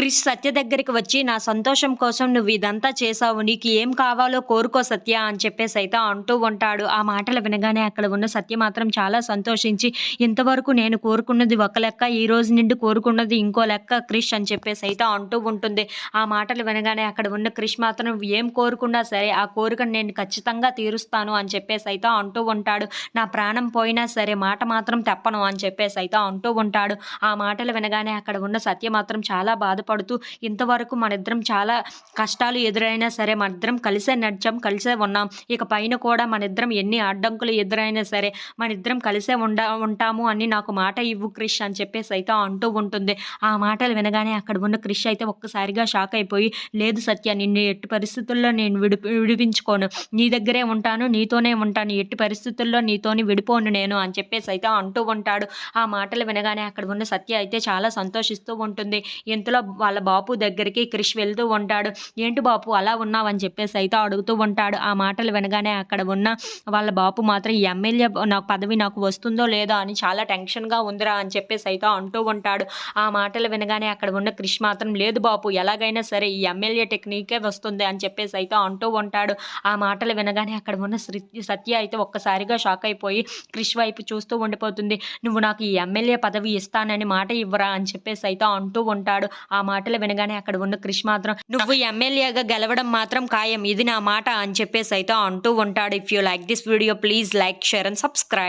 క్రిష్ సత్య దగ్గరికి వచ్చి నా సంతోషం కోసం నువ్వు ఇదంతా చేసావు నీకు ఏం కావాలో కోరుకో సత్య అని చెప్పేసి అయితే అంటూ ఉంటాడు. ఆ మాటలు వినగానే అక్కడ ఉన్న సత్య మాత్రం చాలా సంతోషించి ఇంతవరకు నేను కోరుకున్నది ఒక లెక్క ఈ రోజు నుండి కోరుకున్నది ఇంకో లెక్క క్రిష్ అని చెప్పేసి అయితే అంటూ ఉంటుంది. ఆ మాటలు వినగానే అక్కడ ఉన్న క్రిష్ మాత్రం ఏం కోరుకున్నా సరే ఆ కోరికను నేను ఖచ్చితంగా తీరుస్తాను అని చెప్పేసి అయితే అంటూ ఉంటాడు. నా ప్రాణం పోయినా సరే మాట మాత్రం తెప్పను అని చెప్పేసి అయితే అంటూ ఉంటాడు. ఆ మాటలు వినగానే అక్కడ ఉన్న సత్య మాత్రం చాలా బాధపడు పడుతూ ఇంతవరకు మనిద్దరం చాలా కష్టాలు ఎదురైనా సరే మనిద్దరం కలిసే నడిచాం కలిసే ఉన్నాం. ఇక పైన కూడా మనిద్దరం ఎన్ని అడ్డంకులు ఎదురైనా సరే మనిద్దరం కలిసే ఉండ ఉంటాము అని నాకు మాట ఇవ్వు క్రిష్ అని చెప్పేసి అయితే అంటూ ఉంటుంది. ఆ మాటలు వినగానే అక్కడ ఉన్న క్రిష్ అయితే ఒక్కసారిగా షాక్ అయిపోయి లేదు సత్య నిన్ను ఎట్టి పరిస్థితుల్లో నేను విడి విడిపించుకోను. నీ దగ్గరే ఉంటాను నీతోనే ఉంటాను. ఎట్టి పరిస్థితుల్లో నీతోని విడిపోను నేను అని చెప్పేసి అయితే అంటూ ఉంటాడు. ఆ మాటలు వినగానే అక్కడ ఉన్న సత్య అయితే చాలా సంతోషిస్తూ ఉంటుంది. ఇంతలో వాళ్ళ బాపు దగ్గరికి క్రిష్ వెళ్తూ ఉంటాడు. ఏంటి బాపు అలా ఉన్నావని చెప్పేసి అయితే అడుగుతూ ఉంటాడు. ఆ మాటలు వినగానే అక్కడ ఉన్న వాళ్ళ బాపు మాత్రం ఎమ్మెల్యే నాకు పదవి నాకు వస్తుందో లేదో అని చాలా టెన్షన్గా ఉందిరా అని చెప్పేసి అయితే అంటూ ఉంటాడు. ఆ మాటలు వినగానే అక్కడ ఉన్న క్రిష్ మాత్రం లేదు బాపు ఎలాగైనా సరే ఈ ఎమ్మెల్యే టెక్నికే వస్తుంది అని చెప్పేసి అయితే అంటూ ఉంటాడు. ఆ మాటలు వినగానే అక్కడ ఉన్న సత్య అయితే ఒక్కసారిగా షాక్ అయిపోయి క్రిష్ వైపు చూస్తూ ఉండిపోతుంది. నువ్వు నాకు ఈ ఎమ్మెల్యే పదవి ఇస్తానని మాట ఇవ్వరా అని చెప్పేసి అయితే అంటూ ఉంటాడు. ఆ మాటలు వినగానే అక్కడ ఉన్న క్రిష్ మాత్రం నువ్వు ఎమ్మెల్యేగా గెలవడం మాత్రం ఖాయం. ఇది నా మాట అని చెప్పేసి అయితే అంటూ ఉంటాడు. If you like this video please like share and subscribe